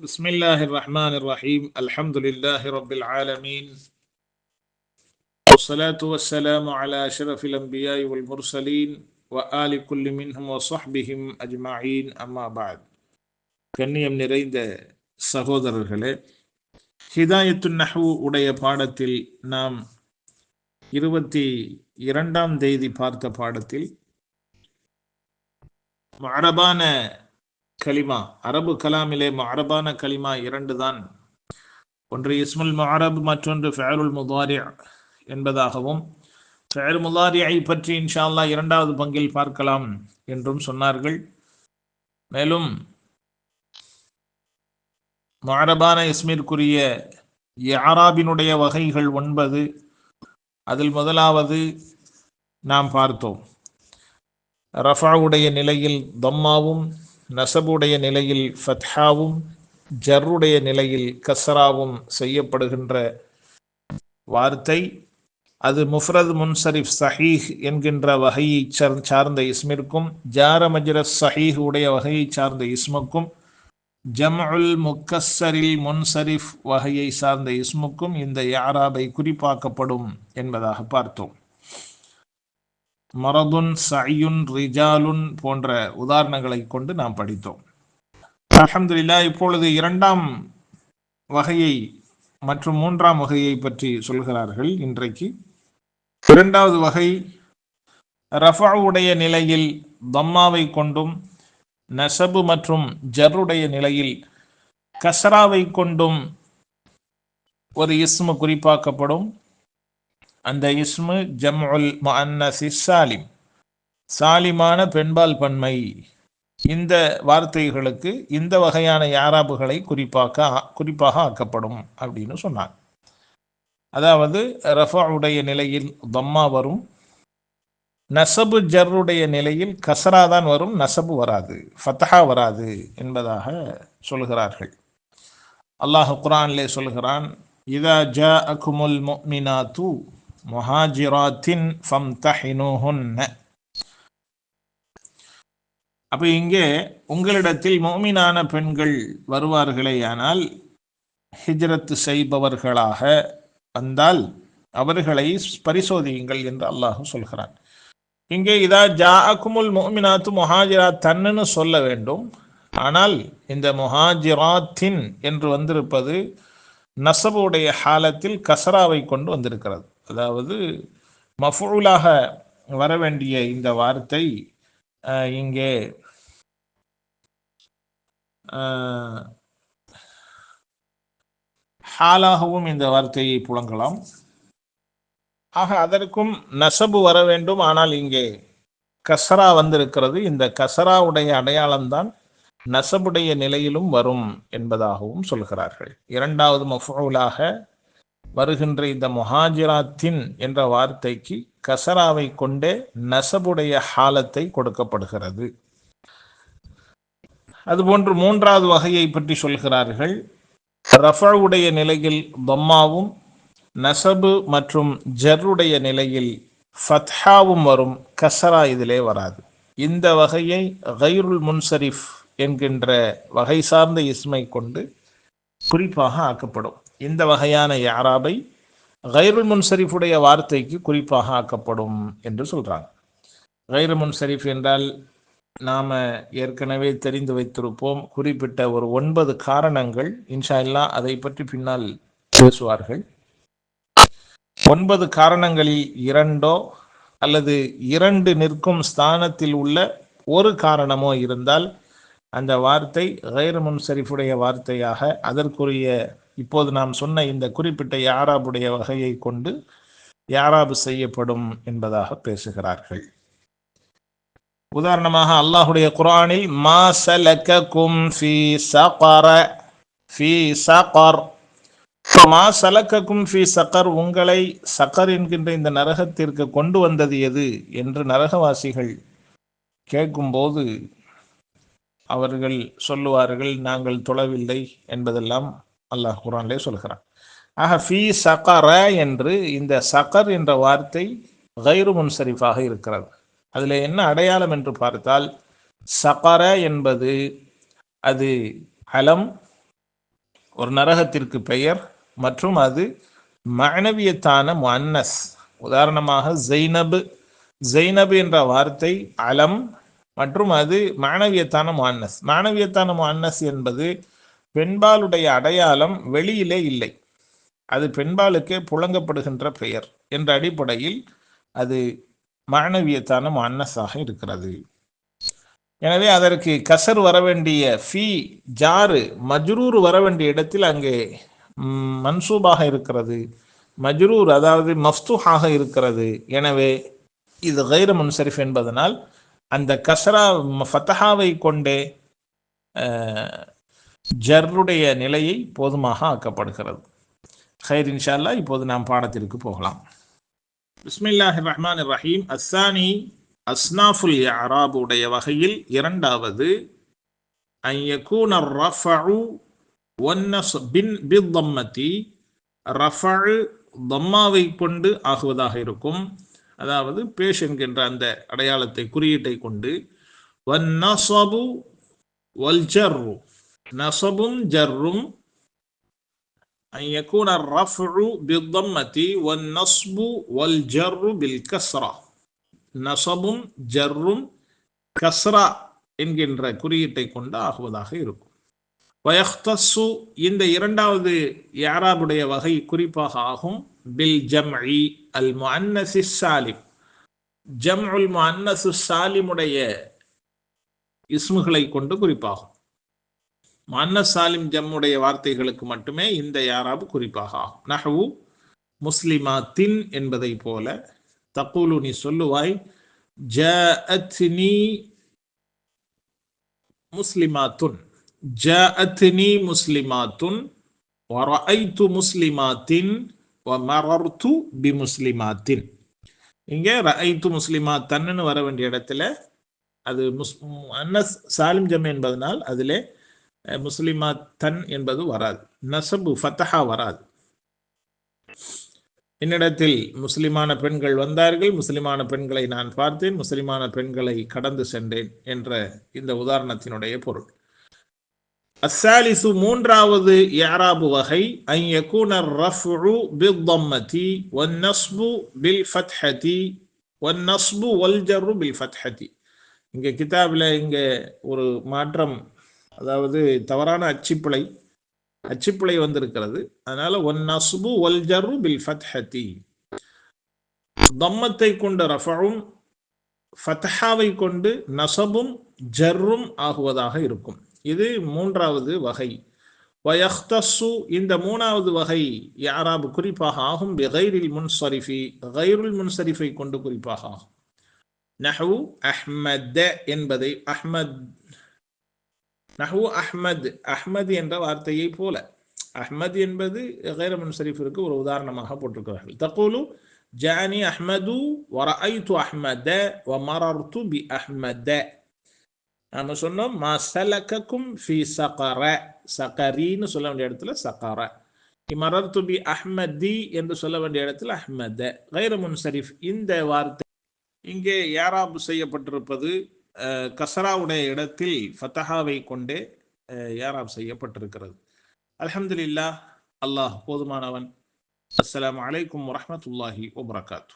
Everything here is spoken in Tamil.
بسم الله الرحمن الرحيم الحمد لله رب العالمين والصلاة والسلام على أشرف الأنبياء والمرسلين وآل كل منهم وصحبهم أجمعين أما بعد கண்ணியம் நிறைந்த சகோதரர்களே ஹிதாயத்து நஹ்வு உடைய பாடத்தில் நாம் இருபத்தி இரண்டாம் தேதி பார்த்த பாடத்தில் மரபான கலிமா அரபு கலாமிலே அரபான கலிமா இரண்டு தான் ஒன்று இஸ்முல் மஹரப் மற்றொன்று ஃபேருல் முதாரி என்பதாகவும் ஃபேர் முதாரியை பற்றி இன்ஷா அல்லா இரண்டாவது பங்கில் பார்க்கலாம் என்றும் சொன்னார்கள். மேலும் மரபான இஸ்மிற்குரிய யாராபினுடைய வகைகள் ஒன்பது. அதில் முதலாவது நாம் பார்த்தோம். ரஃபாவுடைய நிலையில் தம்மாவும் நசபுடைய நிலையில் ஃபத்ஹாவும் ஜர்ருடைய நிலையில் கஸ்ராவும் செய்யப்படுகின்ற வார்த்தை அது முஃப்ரத் முன்சரிஃப் சஹீஹ் என்கின்ற வகையை சார்ந்த இஸ்மிற்கும் ஜார மஜ்ரஸ் சஹீஹ் உடைய வகையை சார்ந்த இஸ்முக்கும் ஜம்உல் முக்கஸ்ஸரில் முன்சரிஃப் வகையை சார்ந்த இஸ்முக்கும் இந்த யாராபை குறிப்பாக்கப்படும் என்பதாக பார்த்தோம். மரதுன் சயுன் ரிஜாலுன் போன்ற உதாரணங்களை கொண்டு நாம் படித்தோம். அலமதுல்லா இப்பொழுது இரண்டாம் வகையை மற்றும் மூன்றாம் வகையை பற்றி சொல்கிறார்கள் இன்றைக்கு. இரண்டாவது வகை ரஃபாவுடைய நிலையில் தம்மாவை கொண்டும் நசபு மற்றும் ஜருடைய நிலையில் கசராவை கொண்டும் ஒரு இஸ்மு குறிப்பாக்கப்படும். அந்த இஸ்மு ஜம்உல் மன்னசி சாலிம். சாலிமான பெண்பால் பன்மை. இந்த வார்த்தைகளுக்கு இந்த வகையான யாராபுகளை குறிப்பாக்க குறிப்பாக ஆக்கப்படும் அப்படின்னு சொன்னாங்க. அதாவது ரஃபாவுடைய நிலையில் தம்மா வரும். நசபு ஜர்ருடைய நிலையில் கசரா தான் வரும் நசபு வராது. ஃபத்தஹா வராது என்பதாக சொல்கிறார்கள். அல்லாஹ் குரான்லே சொல்கிறான் இதா ஜ அகுமுல் முக்மினாத்து முஹாஜிராத்தின் ஃபம் தஹினுஹுன்ன அப்போ இங்கே உங்களிடத்தில் மோமினான பெண்கள் வருவார்களேயானால் ஹிஜ்ரத்து செய்பவர்களாக வந்தால் அவர்களை பரிசோதியுங்கள் என்று அல்லாஹ் சொல்கிறான். இங்கே இதா ஜா அக்குமுல் மோமினாத்து முஹாஜிரா தன்னுன்னு சொல்ல வேண்டும். ஆனால் இந்த முஹாஜிராத்தின் என்று வந்திருப்பது நசபுடைய ஹாலத்தில் கசராவை கொண்டு வந்திருக்கிறது. அதாவது மஃபூலாக வர வேண்டிய இந்த வார்த்தை இங்கே ஹாலாகவும் இந்த வார்த்தையை புழங்கலாம் ஆக அதற்கும் நசபு வர வேண்டும். ஆனால் இங்கே கசரா வந்திருக்கிறது. இந்த கசராவுடைய அடையாளம்தான் நசபுடைய நிலையிலும் வரும் என்பதாகவும் சொல்கிறார்கள். இரண்டாவது மஃபூலாக வருகின்ற இந்த முஹாஜிராத்தின் என்ற வார்த்தைக்கு கசராவை கொண்டே நசபுடைய ஹாலத்தை கொடுக்கப்படுகிறது. அதுபோன்று மூன்றாவது வகையை பற்றி சொல்கிறார்கள். ரஃபுடைய நிலையில் பம்மாவும் நசபு மற்றும் ஜர்ருடைய நிலையில் ஃபத்ஹாவும் வரும் கசரா இதிலே வராது. இந்த வகையை கைருல் முன்சரிஃப் என்கின்ற வகை சார்ந்த இஸ்மை கொண்டு குறிப்பாக ஆக்கப்படும். இந்த வகையான யாராபை கைருல் முன்சரிஃபுடைய வார்த்தைக்கு குறிப்பாக ஆக்கப்படும் என்று சொல்றாங்க. கைரு முன்சரிஃப் என்றால் நாம ஏற்கனவே தெரிந்து வைத்திருப்போம் குறிப்பிட்ட ஒரு ஒன்பது காரணங்கள் இன்ஷா இல்லா அதை பற்றி பின்னால் பேசுவார்கள். ஒன்பது காரணங்களில் இரண்டோ அல்லது இரண்டு நிற்கும் ஸ்தானத்தில் உள்ள ஒரு காரணமோ இருந்தால் அந்த வார்த்தை கைர் முன்சரிஃபுடைய வார்த்தையாக அதற்குரிய இப்போது நாம் சொன்ன இந்த குறிப்பிட்ட யாராபுடைய வகையை கொண்டு யாராபு செய்யப்படும் என்பதாக பேசுகிறார்கள். உதாரணமாக அல்லாஹுடைய குரானில் மா சலக்க கும் ஃபி சகர ஃபி சகர். மா சலக்கக்கும் ஃபி சக்கர் உங்களை சக்கர் என்கின்ற இந்த நரகத்திற்கு கொண்டு வந்தது எது என்று நரகவாசிகள் கேட்கும்போது அவர்கள் சொல்லுவார்கள் நாங்கள் தொழவில்லை என்பதெல்லாம் அல்லாஹ் குரான்லே சொல்கிறான் ஆக ஃபி சகர என்று இந்த சக்கர் என்ற வார்த்தை கைரு முன்சரிஃபாக இருக்கிறது. அதில் என்ன அடையாளம் என்று பார்த்தால் சகர என்பது அது அலம் ஒரு நரகத்திற்கு பெயர் மற்றும் அது மனவியத்தான முன்னஸ் உதாரணமாக ஜெய்னபு ஜெய்னபு என்ற வார்த்தை அலம் மற்றும் அது மாணவியத்தான முன்னஸ் மாணவியத்தான முன்னஸ் என்பது பெண்பாலுடைய அடையாளம் வெளியிலே இல்லை. அது பெண்பாலுக்கே புழங்கப்படுகின்ற பெயர். என்ற அடிப்படையில் அது மாணவியத்தான மன்னஸாக இருக்கிறது. எனவே அதற்கு கசர் வர வேண்டிய ஃபி ஜாரு மஜ்ரூர் வர வேண்டிய இடத்தில் அங்கே மன்சூபாக இருக்கிறது. மஜ்ரூர் அதாவது மஃப்துஹாக இருக்கிறது. எனவே இது கைர முன்சரிஃப் என்பதனால் அந்த கசரா ஃபத்தஹாவை கொண்டே ஜர்ருடைய நிலையை போதுமாக ஆக்கப்படுகிறது. ஹைர் இன்ஷா அல்லாஹ் இப்போது நாம் பாடத்திற்கு போகலாம். பிஸ்மில்லாஹி ரஹ்மான் ரஹீம் அஸ்ஸானி அஸ்னாஃபுல் யாராப் உடைய வகையில் இரண்டாவது அன் யகூன ரஃபஉ பின் பித்தம்மதி ரஃபஉ தம்மாவை கொண்டு ஆகுவதாக இருக்கும். அதாவது பேஷ் என்கின்ற அந்த அடையாளத்தை குறியீட்டை கொண்டு வன்னசபு வல் நசபும் ஜர்ரும் أن يكون الرفع بالضمة والنصب والجر بالكسرة நசபும் ஜர்ரும் கஸ்ரா என்கின்ற குறியீட்டை கொண்டு ஆகுவதாக இருக்கும் வயஹ்தஸ்ஸு இந்த இரண்டாவது யாராபுடைய வகை குறிப்பாக ஆகும் பில் ஜம்இ அல் முஅன்னசி சாலிம் ஜம்உல் முஅன்னசு சாலிமுடைய இஸ்முகளை கொண்டு குறிப்பாகும் மன்ன சாலிம் ஜம்முடைய வார்த்தைகளுக்கு மட்டுமே இந்த யாராபு குறிப்பாக ஆகும். நஹவு முஸ்லிமாத்தின் என்பதை போல தக்கூலு நீ சொல்லுவாய் ஜ அத்னி முஸ்லிமாத்துன் ஜஅத்னி முஸ்லிமாத்துன் வரஐத்து முஸ்லிமாத்தின் பி முஸ்லிமாத்தின் இங்கே ரஐத்து முஸ்லிமாத்தன்னு வர வேண்டிய இடத்துல அது முஸ் அன்னஸ் சாலிம் ஜம் என்பதனால் அதிலே முஸ்லிமா தன் என்பது வராது. நசபு ஃபத்தஹா வராது. என்னிடத்தில் முஸ்லிமான பெண்கள் வந்தார்கள். முஸ்லிமான பெண்களை நான் பார்த்தேன். முஸ்லிமான பெண்களை கடந்து சென்றேன் என்ற இந்த உதாரணத்தினுடைய பொருள். அசாலிசு மூன்றாவது யாராபு வகை. ஐ யகுனர் ரஃபு பில் ஒன் நஸ்பு பில் ஃபத்ஹதி ஒன் நஸ்பு ஒல் பில் ஃபத்ஹதி இங்கே கிதாபில் இங்கே ஒரு மாற்றம் அதாவது தவறான அச்சுப்பிழை அச்சுப்பிழை வந்திருக்கிறது. அதனால ஒன் நஸ்பு ஒல் ஜரு பில் ஃபத்ஹதி தம்மத்தை கொண்ட ரஃபவும் ஃபத்ஹாவை கொண்டு நசபும் ஜர்ரும் ஆகுவதாக இருக்கும். இது மூன்றாவது வகை. வயஹ்தஸ்ஸு இந்த மூணாவது வகை யாராபு குறிப்பாக ஆகும். பிகைரில் முன்சரிஃபி கைருல் முன்சரிஃபை கொண்டு குறிப்பாக ஆகும். நஹு அஹ்மத் என்பதை அஹ்மத் நஹு அஹ்மத் அஹ்மத் என்ற வார்த்தையை போல. அஹ்மத் என்பது கைரமன் ஷரீஃபிற்கு ஒரு உதாரணமாக போட்டிருக்கிறார்கள். தகூலு ஜானி அஹ்மது வரஐத்து அஹ்மத வமரர்து பி அஹ்மத. நாம சொன்னோம் மா சலக்கக்கும் ஃபி சகர சகரின்னு சொல்ல வேண்டிய இடத்துல சகர. மரர்த்து பி அஹ்மதி என்று சொல்ல வேண்டிய இடத்துல அஹ்மத. கைரமுன் ஷரீஃப் இந்த வார்த்தை இங்கே ஏராபு செய்யப்பட்டிருப்பது கசராவுடைய இடத்தில் ஃபத்தஹாவை கொண்டே அஹ், செய்யப்பட்டிருக்கிறது. அல்ஹம்துலில்லாஹ் அல்லாஹ் போதுமானவன். அஸ்லாம் வலைக்கம் வரமத்துல்லாஹி வபரகாத்து